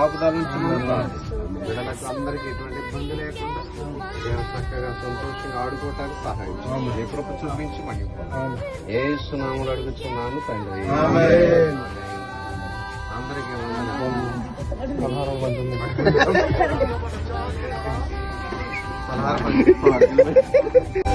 వాహనాలకు కాపుదల బిడ్డలకు అందరికీ ఎటువంటి ఇబ్బంది లేకుండా చక్కగా సంతోషంగా ఆడుకోవటానికి సహాయం చేయండి. ఏ కృప చూపించి మహిమ ఏ సునాములు అడుగుతున్నాను తండ్రి. అందరికీ వందనాలు. పదహారు